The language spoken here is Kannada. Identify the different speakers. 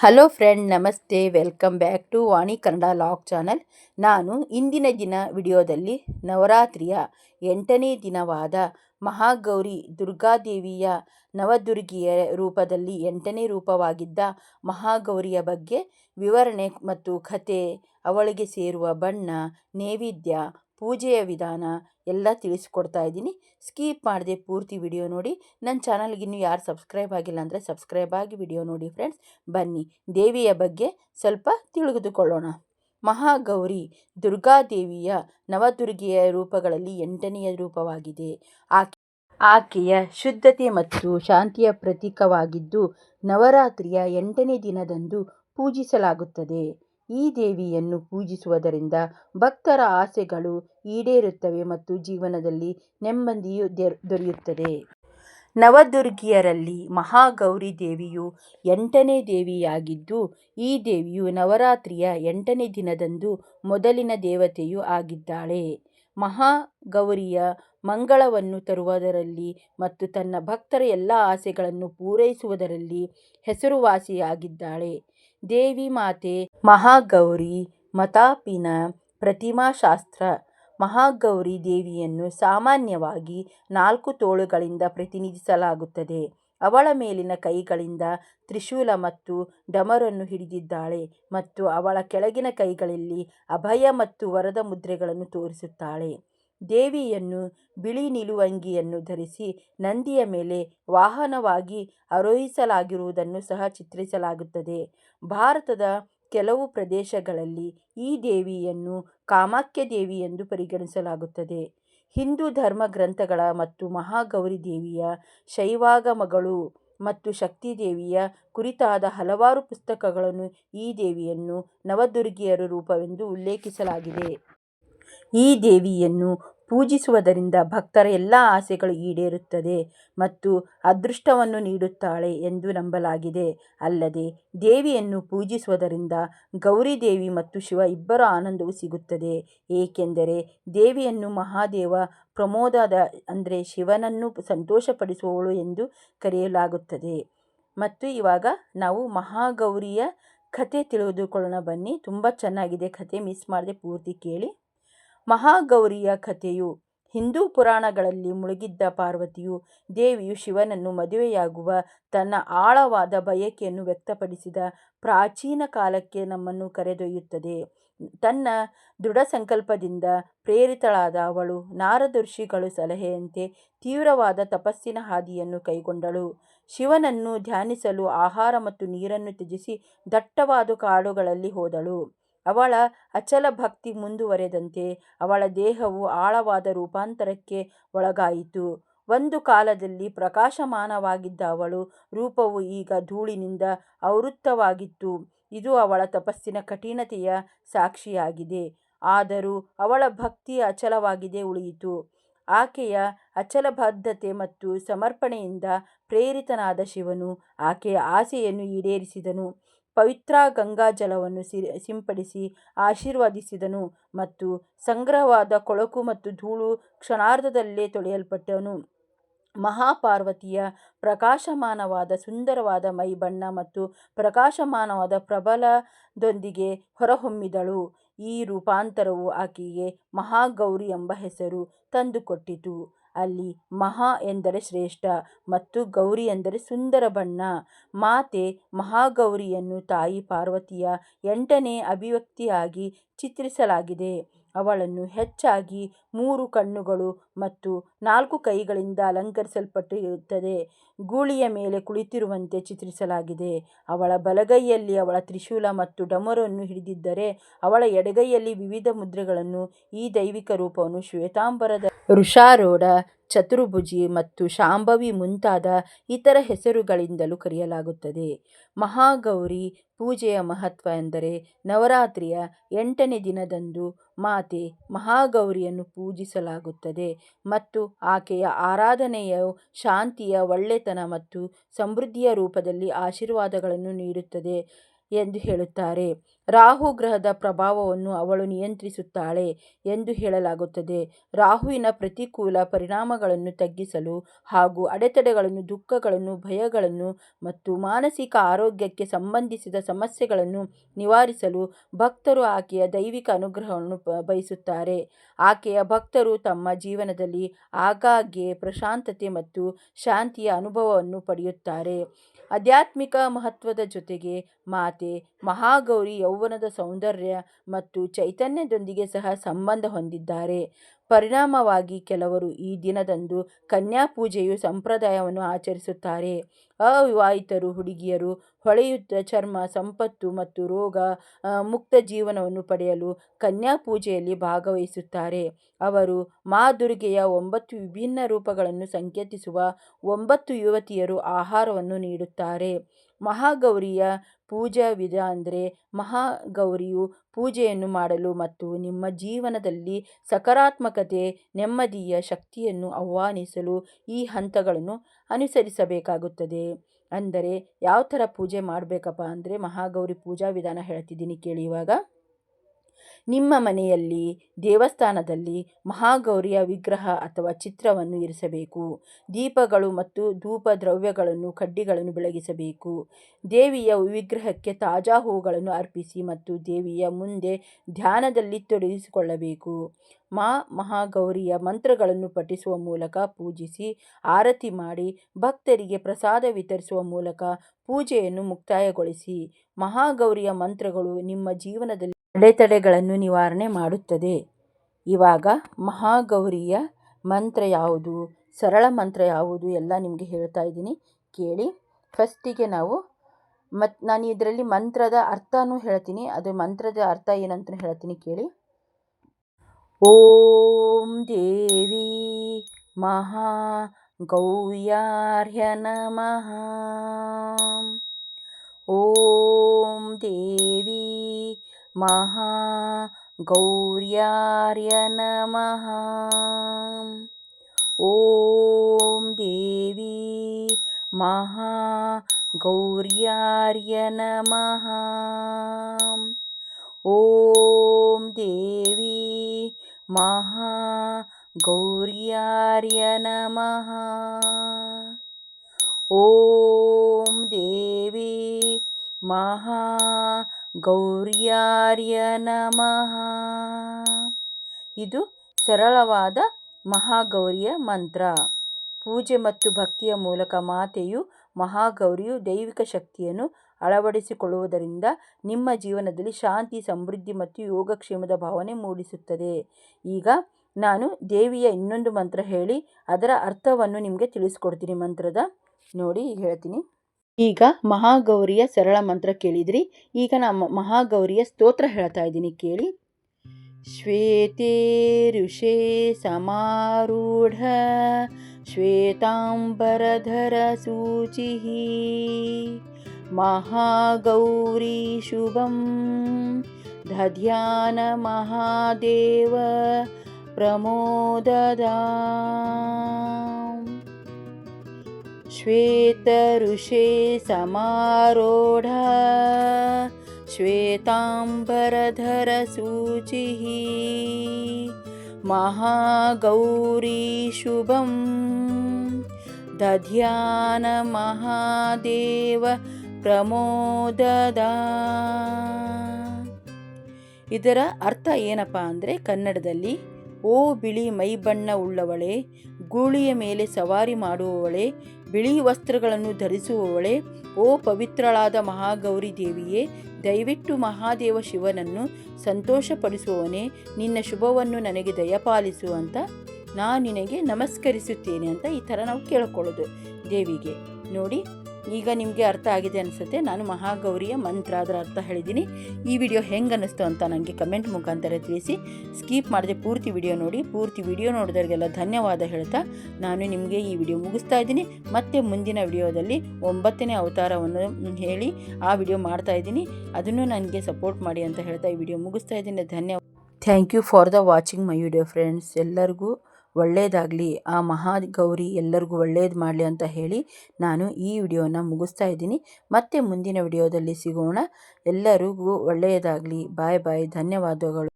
Speaker 1: ಹಲೋ ಫ್ರೆಂಡ್ ನಮಸ್ತೆ welcome back to Vani Kannada vlog channel ನಾನು ಇಂದಿನ ದಿನ ವಿಡಿಯೋದಲ್ಲಿ ನವರಾತ್ರಿಯ ಎಂಟನೇ ದಿನವಾದ ಮಹಾಗೌರಿ ದುರ್ಗಾದೇವಿಯ ನವದುರ್ಗಿಯ ರೂಪದಲ್ಲಿ ಎಂಟನೇ ರೂಪವಾಗಿದ್ದ ಮಹಾಗೌರಿಯ ಬಗ್ಗೆ ವಿವರಣೆ ಮತ್ತು ಕಥೆ ಅವಳಿಗೆ ಸೇರುವ ಬಣ್ಣ, ನೈವೇದ್ಯ ಪೂಜೆಯ ವಿಧಾನ ಎಲ್ಲ ತಿಳಿಸ್ಕೊಡ್ತಾ ಇದ್ದೀನಿ. ಸ್ಕೀಪ್ ಮಾಡದೆ ಪೂರ್ತಿ ವಿಡಿಯೋ ನೋಡಿ. ನನ್ನ ಚಾನಲ್ಗೆ ಇನ್ನೂ ಯಾರು ಸಬ್ಸ್ಕ್ರೈಬ್ ಆಗಿಲ್ಲ ಅಂದರೆ ಸಬ್ಸ್ಕ್ರೈಬ್ ಆಗಿ ವಿಡಿಯೋ ನೋಡಿ ಫ್ರೆಂಡ್ಸ್. ಬನ್ನಿ, ದೇವಿಯ ಬಗ್ಗೆ ಸ್ವಲ್ಪ ತಿಳಿದುಕೊಳ್ಳೋಣ. ಮಹಾಗೌರಿ ದುರ್ಗಾದೇವಿಯ ನವದುರ್ಗೆಯ ರೂಪಗಳಲ್ಲಿ ಎಂಟನೆಯ ರೂಪವಾಗಿದೆ. ಆಕೆ ಆಕೆಯ ಶುದ್ಧತೆ ಮತ್ತು ಶಾಂತಿಯ ಪ್ರತೀಕವಾಗಿದ್ದು, ನವರಾತ್ರಿಯ ಎಂಟನೇ ದಿನದಂದು ಪೂಜಿಸಲಾಗುತ್ತದೆ. ಈ ದೇವಿಯನ್ನು ಪೂಜಿಸುವುದರಿಂದ ಭಕ್ತರ ಆಸೆಗಳು ಈಡೇರುತ್ತವೆ ಮತ್ತು ಜೀವನದಲ್ಲಿ ನೆಮ್ಮದಿಯು ದೊರೆಯುತ್ತದೆ. ನವದುರ್ಗಿಯರಲ್ಲಿ ಮಹಾಗೌರಿ ದೇವಿಯು ಎಂಟನೇ ದೇವಿಯಾಗಿದ್ದು, ಈ ದೇವಿಯು ನವರಾತ್ರಿಯ ಎಂಟನೇ ದಿನದಂದು ಮೊದಲಿನ ದೇವತೆಯೂ ಆಗಿದ್ದಾಳೆ. ಮಹಾಗೌರಿಯ ಮಂಗಳವನ್ನು ತರುವುದರಲ್ಲಿ ಮತ್ತು ತನ್ನ ಭಕ್ತರ ಎಲ್ಲ ಆಸೆಗಳನ್ನು ಪೂರೈಸುವುದರಲ್ಲಿ ಹೆಸರುವಾಸಿಯಾಗಿದ್ದಾಳೆ. ದೇವಿ ಮಾತೆ ಮಹಾಗೌರಿ ಮತಾಪಿನ ಪ್ರತಿಮಾಶಾಸ್ತ್ರ ಮಹಾಗೌರಿ ದೇವಿಯನ್ನು ಸಾಮಾನ್ಯವಾಗಿ ನಾಲ್ಕು ತೋಳುಗಳಿಂದ ಪ್ರತಿನಿಧಿಸಲಾಗುತ್ತದೆ. ಅವಳ ಮೇಲಿನ ಕೈಗಳಿಂದ ತ್ರಿಶೂಲ ಮತ್ತು ಡಮರನ್ನು ಹಿಡಿದಿದ್ದಾಳೆ ಮತ್ತು ಅವಳ ಕೆಳಗಿನ ಕೈಗಳಲ್ಲಿ ಅಭಯ ಮತ್ತು ವರದ ಮುದ್ರೆಗಳನ್ನು ತೋರಿಸುತ್ತಾಳೆ. ದೇವಿಯನ್ನು ಬಿಳಿ ನಿಲುವಂಗಿಯನ್ನು ಧರಿಸಿ ನಂದಿಯ ಮೇಲೆ ವಾಹನವಾಗಿ ಆರೋಹಿಸಲಾಗಿರುವುದನ್ನು ಸಹ ಚಿತ್ರಿಸಲಾಗುತ್ತದೆ. ಭಾರತದ ಕೆಲವು ಪ್ರದೇಶಗಳಲ್ಲಿ ಈ ದೇವಿಯನ್ನು ಕಾಮಾಖ್ಯ ದೇವಿ ಎಂದು ಪರಿಗಣಿಸಲಾಗುತ್ತದೆ. ಹಿಂದೂ ಧರ್ಮ ಗ್ರಂಥಗಳ ಮತ್ತು ಮಹಾಗೌರಿ ದೇವಿಯ ಶೈವಾಗಮಗಳು ಮತ್ತು ಶಕ್ತಿದೇವಿಯ ಕುರಿತಾದ ಹಲವಾರು ಪುಸ್ತಕಗಳನ್ನು ಈ ದೇವಿಯನ್ನು ನವದುರ್ಗಿಯರ ರೂಪವೆಂದು ಉಲ್ಲೇಖಿಸಲಾಗಿದೆ. ಈ ದೇವಿಯನ್ನು ಪೂಜಿಸುವುದರಿಂದ ಭಕ್ತರ ಎಲ್ಲ ಆಸೆಗಳು ಈಡೇರುತ್ತದೆ ಮತ್ತು ಅದೃಷ್ಟವನ್ನು ನೀಡುತ್ತಾಳೆ ಎಂದು ನಂಬಲಾಗಿದೆ. ಅಲ್ಲದೆ ದೇವಿಯನ್ನು ಪೂಜಿಸುವುದರಿಂದ ಗೌರಿ ದೇವಿ ಮತ್ತು ಶಿವ ಇಬ್ಬರ ಆನಂದವೂ ಸಿಗುತ್ತದೆ. ಏಕೆಂದರೆ ದೇವಿಯನ್ನು ಮಹಾದೇವ ಪ್ರಮೋದದ, ಅಂದರೆ ಶಿವನನ್ನು ಸಂತೋಷಪಡಿಸುವವಳು ಎಂದು ಕರೆಯಲಾಗುತ್ತದೆ. ಮತ್ತು ಇವಾಗ ನಾವು ಮಹಾಗೌರಿಯ ಕಥೆ ತಿಳಿದುಕೊಳ್ಳೋಣ ಬನ್ನಿ. ತುಂಬ ಚೆನ್ನಾಗಿದೆ ಕಥೆ ಮಿಸ್ ಮಾಡದೆ ಪೂರ್ತಿ ಕೇಳಿ. ಮಹಾಗೌರಿಯ ಕಥೆಯು ಹಿಂದೂ ಪುರಾಣಗಳಲ್ಲಿ ಮುಳುಗಿದ್ದ ಪಾರ್ವತಿಯು ದೇವಿಯು ಶಿವನನ್ನು ಮದುವೆಯಾಗುವ ತನ್ನ ಆಳವಾದ ಬಯಕೆಯನ್ನು ವ್ಯಕ್ತಪಡಿಸಿದ ಪ್ರಾಚೀನ ಕಾಲಕ್ಕೆ ನಮ್ಮನ್ನು ಕರೆದೊಯ್ಯುತ್ತದೆ. ತನ್ನ ದೃಢ ಸಂಕಲ್ಪದಿಂದ ಪ್ರೇರಿತಳಾದ ಅವಳು ನಾರದರ್ಶಿಗಳು ಸಲಹೆಯಂತೆ ತೀವ್ರವಾದ ತಪಸ್ಸಿನ ಹಾದಿಯನ್ನು ಕೈಗೊಂಡಳು. ಶಿವನನ್ನು ಧ್ಯಾನಿಸಲು ಆಹಾರ ಮತ್ತು ನೀರನ್ನು ತ್ಯಜಿಸಿ ದಟ್ಟವಾದ ಕಾಡುಗಳಲ್ಲಿ ಹೋದಳು. ಅವಳ ಅಚಲ ಭಕ್ತಿ ಮುಂದುವರೆದಂತೆ ಅವಳ ದೇಹವು ಆಳವಾದ ರೂಪಾಂತರಕ್ಕೆ ಒಳಗಾಯಿತು. ಒಂದು ಕಾಲದಲ್ಲಿ ಪ್ರಕಾಶಮಾನವಾಗಿದ್ದ ಅವಳು ರೂಪವು ಈಗ ಧೂಳಿನಿಂದ ಆವೃತ್ತವಾಗಿತ್ತು. ಇದು ಅವಳ ತಪಸ್ಸಿನ ಕಠಿಣತೆಯ ಸಾಕ್ಷಿಯಾಗಿದೆ. ಆದರೂ ಅವಳ ಭಕ್ತಿ ಅಚಲವಾಗಿದೆ ಉಳಿಯಿತು. ಆಕೆಯ ಅಚಲಬದ್ಧತೆ ಮತ್ತು ಸಮರ್ಪಣೆಯಿಂದ ಪ್ರೇರಿತನಾದ ಶಿವನು ಆಕೆಯ ಆಸೆಯನ್ನು ಈಡೇರಿಸಿದನು. ಪವಿತ್ರ ಗಂಗಾಜಲವನ್ನು ಸಿಂಪಡಿಸಿ ಆಶೀರ್ವದಿಸಿದನು ಮತ್ತು ಸಂಗ್ರಹವಾದ ಕೊಳಕು ಮತ್ತು ಧೂಳು ಕ್ಷಣಾರ್ಧದಲ್ಲೇ ತೊಳೆಯಲ್ಪಟ್ಟನು. ಮಹಾಪಾರ್ವತಿಯ ಪ್ರಕಾಶಮಾನವಾದ ಸುಂದರವಾದ ಮೈ ಬಣ್ಣ ಮತ್ತು ಪ್ರಕಾಶಮಾನವಾದ ಪ್ರಬಲದೊಂದಿಗೆ ಹೊರಹೊಮ್ಮಿದಳು. ಈ ರೂಪಾಂತರವು ಆಕೆಗೆ ಮಹಾಗೌರಿ ಎಂಬ ಹೆಸರು ತಂದುಕೊಟ್ಟಿತು. ಅಲ್ಲಿ ಮಹಾ ಎಂದರೆ ಶ್ರೇಷ್ಠ ಮತ್ತು ಗೌರಿ ಎಂದರೆ ಸುಂದರ ಬಣ್ಣ. ಮಾತೆ ಮಹಾಗೌರಿಯನ್ನು ತಾಯಿ ಪಾರ್ವತಿಯ ಎಂಟನೇ ಅಭಿವ್ಯಕ್ತಿಯಾಗಿ ಚಿತ್ರಿಸಲಾಗಿದೆ. ಅವಳನ್ನು ಹೆಚ್ಚಾಗಿ ಮೂರು ಕಣ್ಣುಗಳು ಮತ್ತು ನಾಲ್ಕು ಕೈಗಳಿಂದ ಅಲಂಕರಿಸಲ್ಪಟ್ಟಿರುತ್ತದೆ. ಗೂಳಿಯ ಮೇಲೆ ಕುಳಿತಿರುವಂತೆ ಚಿತ್ರಿಸಲಾಗಿದೆ. ಅವಳ ಬಲಗೈಯಲ್ಲಿ ಅವಳ ತ್ರಿಶೂಲ ಮತ್ತು ಡಮರನ್ನು ಹಿಡಿದಿದ್ದರೆ ಅವಳ ಎಡಗೈಯಲ್ಲಿ ವಿವಿಧ ಮುದ್ರೆಗಳನ್ನು ಈ ದೈವಿಕ ರೂಪವನ್ನು ಶ್ವೇತಾಂಬರದ ವೃಷಾರೂಢ ಚತುರ್ಭುಜಿ ಮತ್ತು ಶಾಂಭವಿ ಮುಂತಾದ ಇತರ ಹೆಸರುಗಳಿಂದಲೂ ಕರೆಯಲಾಗುತ್ತದೆ. ಮಹಾಗೌರಿ ಪೂಜೆಯ ಮಹತ್ವ ಎಂದರೆ ನವರಾತ್ರಿಯ ಎಂಟನೇ ದಿನದಂದು ಮಾತೆ ಮಹಾಗೌರಿಯನ್ನು ಪೂಜಿಸಲಾಗುತ್ತದೆ ಮತ್ತು ಆಕೆಯ ಆರಾಧನೆಯು ಶಾಂತಿಯ ಒಳ್ಳೆತನ ಮತ್ತು ಸಮೃದ್ಧಿಯ ರೂಪದಲ್ಲಿ ಆಶೀರ್ವಾದಗಳನ್ನು ನೀಡುತ್ತದೆ. ಎಂದು ಹೇಳುತ್ತಾರೆ. ರಾಹು ಗ್ರಹದ ಪ್ರಭಾವವನ್ನು ಅವಳು ನಿಯಂತ್ರಿಸುತ್ತಾಳೆ ಎಂದು ಹೇಳಲಾಗುತ್ತದೆ. ರಾಹುವಿನ ಪ್ರತಿಕೂಲ ಪರಿಣಾಮಗಳನ್ನು ತಗ್ಗಿಸಲು ಹಾಗೂ ಅಡೆತಡೆಗಳನ್ನು, ದುಃಖಗಳನ್ನು, ಭಯಗಳನ್ನು ಮತ್ತು ಮಾನಸಿಕ ಆರೋಗ್ಯಕ್ಕೆ ಸಂಬಂಧಿಸಿದ ಸಮಸ್ಯೆಗಳನ್ನು ನಿವಾರಿಸಲು ಭಕ್ತರು ಆಕೆಯ ದೈವಿಕ ಅನುಗ್ರಹವನ್ನು ಬಯಸುತ್ತಾರೆ. ಆಕೆಯ ಭಕ್ತರು ತಮ್ಮ ಜೀವನದಲ್ಲಿ ಆಗಾಗ್ಗೆ ಪ್ರಶಾಂತತೆ ಮತ್ತು ಶಾಂತಿಯ ಅನುಭವವನ್ನು ಪಡೆಯುತ್ತಾರೆ. ಆಧ್ಯಾತ್ಮಿಕ ಮಹತ್ವದ ಜೊತೆಗೆ ಮಾತೆ, ಮಹಾಗೌರಿ ಯೌವನದ ಸೌಂದರ್ಯ ಮತ್ತು ಚೈತನ್ಯದೊಂದಿಗೆ ಸಹ ಸಂಬಂಧ ಹೊಂದಿದ್ದಾರೆ. ಪರಿಣಾಮವಾಗಿ ಕೆಲವರು ಈ ದಿನದಂದು ಕನ್ಯಾ ಪೂಜೆಯು ಸಂಪ್ರದಾಯವನ್ನು ಆಚರಿಸುತ್ತಾರೆ. ಅವಿವಾಹಿತರು, ಹುಡುಗಿಯರು ಹೊಳೆಯುತ್ತ ಚರ್ಮ, ಸಂಪತ್ತು ಮತ್ತು ರೋಗ ಮುಕ್ತ ಜೀವನವನ್ನು ಪಡೆಯಲು ಕನ್ಯಾ ಪೂಜೆಯಲ್ಲಿ ಭಾಗವಹಿಸುತ್ತಾರೆ. ಅವರು ಮಾ ದುರ್ಗೆಯ ಒಂಬತ್ತು ವಿಭಿನ್ನ ರೂಪಗಳನ್ನು ಸಂಕೇತಿಸುವ ಒಂಬತ್ತು ಯುವತಿಯರು ಆಹಾರವನ್ನು ನೀಡುತ್ತಾರೆ. ಮಹಾಗೌರಿಯ ಪೂಜಾ ವಿಧ ಅಂದರೆ ಮಹಾಗೌರಿಯು ಪೂಜೆಯನ್ನು ಮಾಡಲು ಮತ್ತು ನಿಮ್ಮ ಜೀವನದಲ್ಲಿ ಸಕಾರಾತ್ಮಕತೆ, ನೆಮ್ಮದಿಯ ಶಕ್ತಿಯನ್ನು ಆಹ್ವಾನಿಸಲು ಈ ಹಂತಗಳನ್ನು ಅನುಸರಿಸಬೇಕಾಗುತ್ತದೆ. ಅಂದರೆ ಯಾವ ಥರ ಪೂಜೆ ಮಾಡಬೇಕಪ್ಪ ಅಂದರೆ ಮಹಾಗೌರಿ ಪೂಜಾ ವಿಧಾನ ಹೇಳ್ತಿದ್ದೀನಿ ಕೇಳಿ ಇವಾಗ. ನಿಮ್ಮ ಮನೆಯಲ್ಲಿ, ದೇವಸ್ಥಾನದಲ್ಲಿ ಮಹಾಗೌರಿಯ ವಿಗ್ರಹ ಅಥವಾ ಚಿತ್ರವನ್ನು ಇರಿಸಬೇಕು. ದೀಪಗಳು ಮತ್ತು ಧೂಪ ದ್ರವ್ಯಗಳನ್ನು ಕಡ್ಡಿಗಳನ್ನು ಬೆಳಗಿಸಬೇಕು. ದೇವಿಯ ವಿಗ್ರಹಕ್ಕೆ ತಾಜಾ ಹೂಗಳನ್ನು ಅರ್ಪಿಸಿ ಮತ್ತು ದೇವಿಯ ಮುಂದೆ ಧ್ಯಾನದಲ್ಲಿ ತೊಡಗಿಸಿಕೊಳ್ಳಬೇಕು. ಮಾ ಮಹಾಗೌರಿಯ ಮಂತ್ರಗಳನ್ನು ಪಠಿಸುವ ಮೂಲಕ ಪೂಜಿಸಿ, ಆರತಿ ಮಾಡಿ, ಭಕ್ತರಿಗೆ ಪ್ರಸಾದ ವಿತರಿಸುವ ಮೂಲಕ ಪೂಜೆಯನ್ನು ಮುಕ್ತಾಯಗೊಳಿಸಿ. ಮಹಾಗೌರಿಯ ಮಂತ್ರಗಳು ನಿಮ್ಮ ಜೀವನದಲ್ಲಿ ಅಡೆತಡೆಗಳನ್ನು ನಿವಾರಣೆ ಮಾಡುತ್ತದೆ. ಇವಾಗ ಮಹಾಗೌರಿಯ ಮಂತ್ರ ಯಾವುದು? ಸರಳ ಮಂತ್ರ ಯಾವುದು ಎಲ್ಲ ನಿಮಗೆ ಹೇಳ್ತಾ ಇದ್ದೀನಿ. ಕೇಳಿ. ಫಸ್ಟಿಗೆ ನಾವು ಮತ್ತು ನಾನು ಇದರಲ್ಲಿ ಮಂತ್ರದ ಅರ್ಥನೂ ಹೇಳ್ತೀನಿ. ಅದು ಮಂತ್ರದ ಅರ್ಥ ಏನಂತ ಹೇಳ್ತೀನಿ ಕೇಳಿ. ಓಂ ದೇವಿ ಮಹಾ ಗೌರ್ಯಾರ್ಯ ನಮಃ. ಓಂ ದೇವಿ महागौर्यार्य नमः ॐ देवी महागौर्यार्य नमः ॐ देवी महागौर्यार्य नमः ॐ देवी महा ಗೌರ್ಯಾರ್ಯ ನಮಃ. ಇದು ಸರಳವಾದ ಮಹಾಗೌರಿಯ ಮಂತ್ರ. ಪೂಜೆ ಮತ್ತು ಭಕ್ತಿಯ ಮೂಲಕ ಮಾತೆಯು ಮಹಾಗೌರಿಯು ದೈವಿಕ ಶಕ್ತಿಯನ್ನು ಅಳವಡಿಸಿಕೊಳ್ಳುವುದರಿಂದ ನಿಮ್ಮ ಜೀವನದಲ್ಲಿ ಶಾಂತಿ, ಸಮೃದ್ಧಿ ಮತ್ತು ಯೋಗಕ್ಷೇಮದ ಭಾವನೆ ಮೂಡಿಸುತ್ತದೆ. ಈಗ ನಾನು ದೇವಿಯ ಇನ್ನೊಂದು ಮಂತ್ರ ಹೇಳಿ ಅದರ ಅರ್ಥವನ್ನು ನಿಮಗೆ ತಿಳಿಸ್ಕೊಡ್ತೀನಿ ಮಂತ್ರದ. ನೋಡಿ, ಹೇಳ್ತೀನಿ. ಈಗ ಮಹಾಗೌರಿಯ ಸರಳ ಮಂತ್ರ ಕೇಳಿದ್ರಿ. ಈಗ ನಾನು ಮಹಾಗೌರಿಯ ಸ್ತೋತ್ರ ಹೇಳ್ತಾ ಇದ್ದೀನಿ, ಕೇಳಿ. ಶ್ವೇತೇ ಋಷೇ ಸಮಾರೂಢ ಶ್ವೇತಾಂಬರಧರ ಸೂಚಿ ಮಹಾಗೌರಿ ಶುಭಂ ದಧ್ಯಾನ ಮಹಾದೇವ ಪ್ರಮೋದದಾ. श्वेतऋषे समारोढ श्वेताम्बरधरसूचिः महागौरी शुभं ದಧ್ಯಾನ ಮಹಾದೇವ ಪ್ರಮೋದದ ಇದರ ಅರ್ಥ ಏನಪ್ಪ ಅಂದರೆ ಕನ್ನಡದಲ್ಲಿ ಓ ಬಿಳಿ ಮೈಬಣ್ಣ ಉಳ್ಳವಳೆ, ಗೂಳಿಯ ಮೇಲೆ ಸವಾರಿ ಮಾಡುವವಳೆ, ಬಿಳಿ ವಸ್ತ್ರಗಳನ್ನು ಧರಿಸುವವಳೆ, ಓ ಪವಿತ್ರಳಾದ ಮಹಾಗೌರಿ ದೇವಿಯೇ, ದಯವಿಟ್ಟು ಮಹಾದೇವ ಶಿವನನ್ನು ಸಂತೋಷಪಡಿಸುವವನೇ, ನಿನ್ನ ಶುಭವನ್ನು ನನಗೆ ದಯಪಾಲಿಸು ಅಂತ ನಾನು ನಿನಗೆ ನಮಸ್ಕರಿಸುತ್ತೇನೆ ಅಂತ ಈ ಥರ ನಾವು ಕೇಳ್ಕೊಳ್ಳೋದು ದೇವಿಗೆ. ನೋಡಿ ಈಗ ನಿಮಗೆ ಅರ್ಥ ಆಗಿದೆ ಅನಿಸುತ್ತೆ. ನಾನು ಮಹಾಗೌರಿಯ ಮಂತ್ರ ಅದರ ಅರ್ಥ ಹೇಳಿದ್ದೀನಿ. ಈ ವಿಡಿಯೋ ಹೆಂಗೆ ಅನ್ನಿಸ್ತು ಅಂತ ನನಗೆ ಕಮೆಂಟ್ ಮುಖಾಂತರ ತಿಳಿಸಿ. ಸ್ಕೀಪ್ ಮಾಡದೆ ಪೂರ್ತಿ ವಿಡಿಯೋ ನೋಡಿ. ಪೂರ್ತಿ ವಿಡಿಯೋ ನೋಡಿದವರಿಗೆಲ್ಲ ಧನ್ಯವಾದ ಹೇಳ್ತಾ ನಾನು ನಿಮಗೆ ಈ ವಿಡಿಯೋ ಮುಗಿಸ್ತಾ ಇದ್ದೀನಿ. ಮತ್ತೆ ಮುಂದಿನ ವಿಡಿಯೋದಲ್ಲಿ ಒಂಬತ್ತನೇ ಅವತಾರವನ್ನು ಹೇಳಿ ಆ ವಿಡಿಯೋ ಮಾಡ್ತಾ ಇದ್ದೀನಿ. ಅದನ್ನು ನನಗೆ ಸಪೋರ್ಟ್ ಮಾಡಿ ಅಂತ ಹೇಳ್ತಾ ಈ ವಿಡಿಯೋ ಮುಗಿಸ್ತಾ ಇದ್ದೀನಿ. ಧನ್ಯವಾದ. Thank you for the watching my video friends ಎಲ್ಲರಿಗೂ ಒಳ್ಳೆಯದಾಗಲಿ ಆ ಮಹಾಗೌರಿ ಎಲ್ಲರಿಗೂ ಒಳ್ಳೇದು ಮಾಡಲಿ ಅಂತ ಹೇಳಿ ನಾನು ಈ ವಿಡಿಯೋನ ಮುಗಿಸ್ತಾ ಇದ್ದೀನಿ. ಮತ್ತೆ ಮುಂದಿನ ವಿಡಿಯೋದಲ್ಲಿ ಸಿಗೋಣ. ಎಲ್ಲರಿಗೂ ಒಳ್ಳೆಯದಾಗಲಿ ಬಾಯ್ ಬಾಯ್. ಧನ್ಯವಾದಗಳು.